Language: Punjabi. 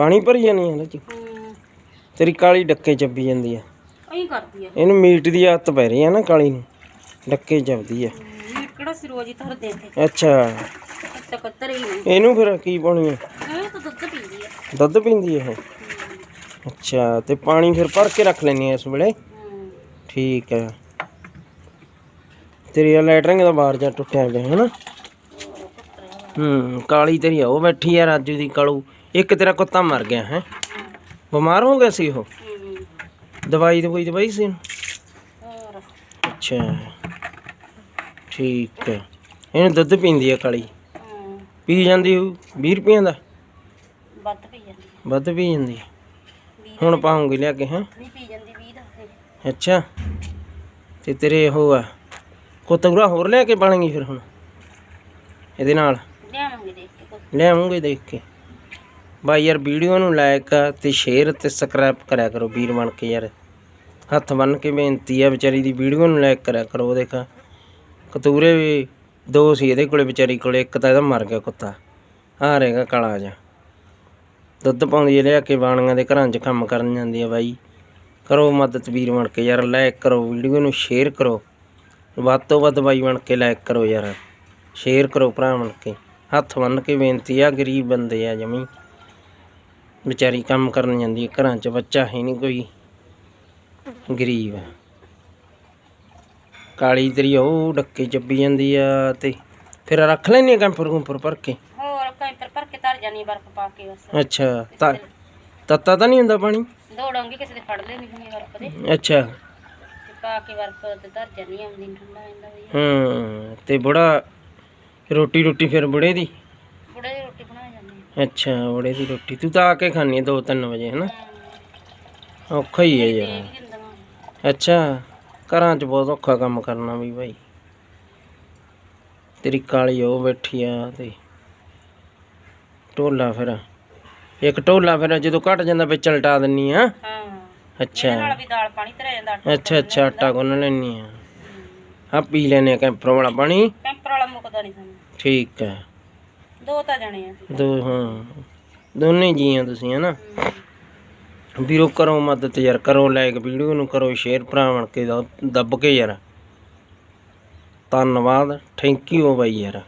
ਪਾਣੀ ਭਰੀ ਜਾਨੀ ਹੈ ਚ ਹੂੰ। ਤੇਰੀ ਕਾਲੀ ਡੱਕੇ ਚੱਬੀ ਜਾਂਦੀ ਆ। ਐਂ ਕਰਦੀ ਆ। ਇਹਨੂੰ ਮੀਟ ਦੀ ਆਦਤ ਪੈ ਰਹੀ ਆ ਨਾ ਕਾਲੀ ਨੂੰ। ਡੱਕੇ ਚੱਬਦੀ ਆ। ਮੀਟ ਕਿਹੜਾ ਧਰਦੇ ਅੱਛਾ। ਤੱਕ ਤਰੇ ਹੀ ਨਹੀਂ ਇਹਨੂੰ ਫਿਰ ਕੀ ਪਾਉਣੀ ਆ? ਇਹ ਤਾਂ ਦੁੱਧ ਪੀਂਦੀ ਆ। ਦੁੱਧ ਪੀਂਦੀ ਇਹ? ਅੱਛਾ ਤੇ ਪਾਣੀ ਫਿਰ ਭਰ ਕੇ ਰੱਖ ਲੈਣੀ ਆ ਇਸ ਵੇਲੇ? ਠੀਕ ਹੈ। ਤੇਰੀ ਆ। ਲੈਟਰਿੰਗ ਦਾ ਬਾਹਰ ਜਾ ਟੁੱਟਿਆ ਗਿਆ ਹੈ ਨਾ ਹੂੰ ਕਾਲੀ ਤੇਰੀ ਆ ਉਹ ਬੈਠੀ ਆ ਰਾਜੂ ਦੀ ਕਾਲੂ। ਇੱਕ ਤੇਰਾ ਕੁੱਤਾ ਮਰ ਗਿਆ ਹੈ? ਬਿਮਾਰ ਹੋ ਗਿਆ ਸੀ ਉਹ? ਹੂੰ ਦਵਾਈ ਦਵਾਈ ਦਵਾਈ ਸੀ ਅੱਛਾ। ਠੀਕ ਹੈ। ਇਹਨੂੰ ਦੁੱਧ ਪੀਂਦੀ ਆ ਕਾਲੀ? ਹੂੰ। ਪੀ ਜਾਂਦੀ ਉਹ 20 ਰੁਪਈਆਂ ਦਾ? ਵੱਧ ਪੀ ਜਾਂਦੀ ਵੱਧ ਪੀ ਜਾਂਦੀ ਹੁਣ ਪਾਉਂਗੀ ਲਿਆ ਕੇ ਹੈ? ਨਹੀਂ ਪੀ ਜਾਂਦੀ 20 ਦਾ ਇਹ। ਅੱਛਾ। ਤੇ ਤੇਰੇ ਉਹ ਆ ਕੋਤਗੁਰਾ ਹੋਰ ਲਿਆ ਕੇ ਪਾਣੇਗੀ ਫਿਰ ਹੁਣ? ਇਹਦੇ ਨਾਲ? ਲਿਆਵਾਂਗੇ ਦੇਖ ਕੇ ਕੁਛ। ਲਿਆਉਂਗੇ ਦੇਖ ਕੇ। ਬਾਈ ਯਾਰ ਵੀਡੀਓ ਨੂੰ ਲਾਇਕ ਤੇ ਸ਼ੇਅਰ ਤੇ ਸਬਸਕ੍ਰਾਈਬ ਕਰਿਆ ਕਰੋ ਵੀਰ ਬਣ ਕੇ ਯਾਰ। ਹੱਥ ਬੰਨ ਕੇ ਬੇਨਤੀ ਆ ਵਿਚਾਰੀ ਦੀ ਵੀਡੀਓ ਨੂੰ ਲਾਈਕ ਕਰਿਆ ਕਰੋ, ਉਹ ਦੇਖ। ਕਤੂਰੇ ਵੀ ਦੋ ਸੀ ਇਹਦੇ ਕੋਲੇ ਵਿਚਾਰੀ ਕੋਲੇ, ਇੱਕ ਤਾਂ ਇਹਦਾ ਮਰ ਗਿਆ ਕੁੱਤਾ। ਆ ਰਹੇਗਾ ਕਾਲਾ ਜਾ ਦੁੱਧ ਪਾਉਂਦੀ ਹੈ ਲਿਆ ਕੇ ਬਾਣੀਆਂ ਦੇ ਘਰਾਂ 'ਚ ਕੰਮ ਕਰਨ ਜਾਂਦੀ ਆ ਬਾਈ। ਕਰੋ ਮਦਦ ਵੀਰ ਬਣ ਕੇ ਯਾਰ ਲਾਈਕ ਕਰੋ, ਵੀਡੀਓ ਨੂੰ ਸ਼ੇਅਰ ਕਰੋ। ਵੱਧ ਤੋਂ ਵੱਧ ਬਾਈ ਬਣ ਕੇ ਲਾਈਕ ਕਰੋ ਯਾਰ। ਸ਼ੇਅਰ ਕਰੋ ਭਰਾ ਬਣ ਕੇ। ਹੱਥ ਬੰਨ ਕੇ ਬੇਨਤੀ ਆ, ਗਰੀਬ ਬੰਦੇ ਆ ਜਮੀ। ਵਿਚਾਰੀ ਕੰਮ ਕਰਨ ਜਾਂਦੀ ਹੈ। ਘਰਾਂ 'ਚ ਬੱਚਾ ਹੈ ਨਹੀਂ ਕੋਈ। ਗਰੀਬ ਆ ਕਾਲੀ ਤੇਰੀ ਉਹ ਡੱਕੇ ਚੱਬੀ ਜਾਂਦੀ ਆ ਤੇ ਫਿਰ ਰੱਖ ਲੈਣੀ ਕੰਪਰ ਕੁੰਪਰ ਭਰ ਕੇ? ਹੋਰ ਕੈਂਪਰ ਭਰ ਕੇ ਧਰ ਜਾਨੀ ਬਰਫ ਪਾ ਕੇ ਬਸ। ਅੱਛਾ ਤਾਂ ਤੱਤਾ ਤਾਂ ਨਹੀਂ ਹੁੰਦਾ ਪਾਣੀ? ਦੌੜਾਂਗੇ ਕਿਸੇ ਦੇ ਫੜ ਲੈਣੀ ਹੁੰਦੀ ਬਰਫ ਦੇ। ਅੱਛਾ। ਤੇ ਪਾ ਕੇ ਬਰਫ ਤੇ ਧਰ ਜਾਨੀ ਆਉਂਦੀ ਠੰਡਾ ਰਹਿੰਦਾ ਵੀ। ਹੂੰ ਤੇ ਬੁੜਾ ਰੋਟੀ ਰੋਟੀ ਫਿਰ ਬੁੜੇ ਦੀ ਬੁੜੇ ਦੀ ਰੋਟੀ ਬਣਾ ਜਾਂਦੀ ਅੱਛਾ ਬੁੜੇ ਦੀ ਰੋਟੀ। ਤੂੰ ਤਾਂ ਆ ਕੇ ਖਾਣੀ ਹੈ 2-3 ਵਜੇ ਹਨਾ? ਔਖਾ ਹੀ ਹੈ ਯਾਰ। ਅੱਛਾ ਘਰਾਂ 'ਚ ਬਹੁਤ ਔਖਾ ਕੰਮ ਕਰਨਾ ਵੀ ਭਾਈ ਤੇਰੀ ਕਾਲੀ ਉਹ ਬੈਠੀ ਆ ਤੇ ਢੋਲਾ ਫਿਰ। ਇੱਕ ਢੋਲਾ ਫਿਰ ਜਦੋਂ ਘਟ ਜਾਂਦਾ ਵਿੱਚ ਲਟਾ ਦਿੰਨੀ ਆ। ਹਾਂ। ਅੱਛਾ। ਨਾਲ ਵੀ ਦਾਲ ਪਾਣੀ ਧਰਿਆ ਜਾਂਦਾ ਆਟਾ ਅੱਛਾ ਅੱਛਾ ਆਟਾ ਗੁੰਨ ਲੈਣੀ ਆ। ਆ ਪੀ ਲੈਨੇ ਕੈਂਪਰ ਵਾਲਾ ਪਾਣੀ। ਕੈਂਪਰ ਵਾਲਾ ਮੁੱਕਦਾ ਨਹੀਂ ਸਾਨੂੰ। ਠੀਕ ਹੈ ਦੋ ਤਾਂ ਜਣੇ ਆ। ਅਸੀਂ ਦੋ, ਹਾਂ। ਦੋਨੇ ਜੀ ਆ ਤੁਸੀਂ, ਹਨਾ? ਵੀਰੋ, ਕਰੋ ਮਦਦ ਯਾਰ, ਕਰੋ ਲਾਇਕ ਵੀਡੀਓ ਨੂੰ, ਕਰੋ ਸ਼ੇਅਰ ਭਰਾ ਬਣ ਕੇ, ਦ- ਦੱਬ ਕੇ ਯਾਰ। ਧੰਨਵਾਦ ਥੈਂਕ ਯੂ ਬਾਈ ਯਾਰ।